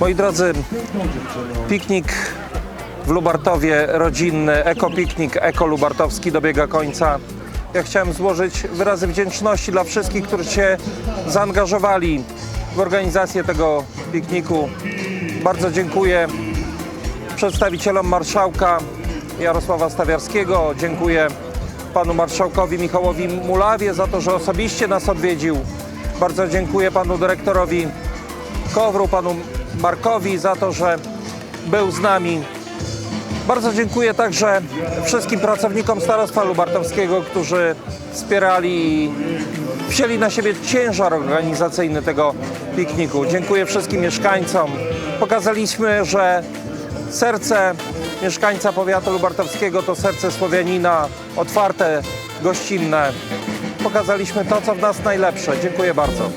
Moi drodzy, piknik w Lubartowie rodzinny, ekopiknik ekolubartowski dobiega końca. Ja chciałem złożyć wyrazy wdzięczności dla wszystkich, którzy się zaangażowali w organizację tego pikniku. Bardzo dziękuję przedstawicielom marszałka Jarosława Stawiarskiego. Dziękuję panu marszałkowi Michałowi Mulawie za to, że osobiście nas odwiedził. Bardzo dziękuję panu dyrektorowi Kowru, panu Markowi za to, że był z nami. Bardzo dziękuję także wszystkim pracownikom Starostwa Lubartowskiego, którzy wspierali i wzięli na siebie ciężar organizacyjny tego pikniku. Dziękuję wszystkim mieszkańcom. Pokazaliśmy, że serce mieszkańca powiatu lubartowskiego to serce Słowianina, otwarte, gościnne. Pokazaliśmy to, co w nas najlepsze. Dziękuję bardzo.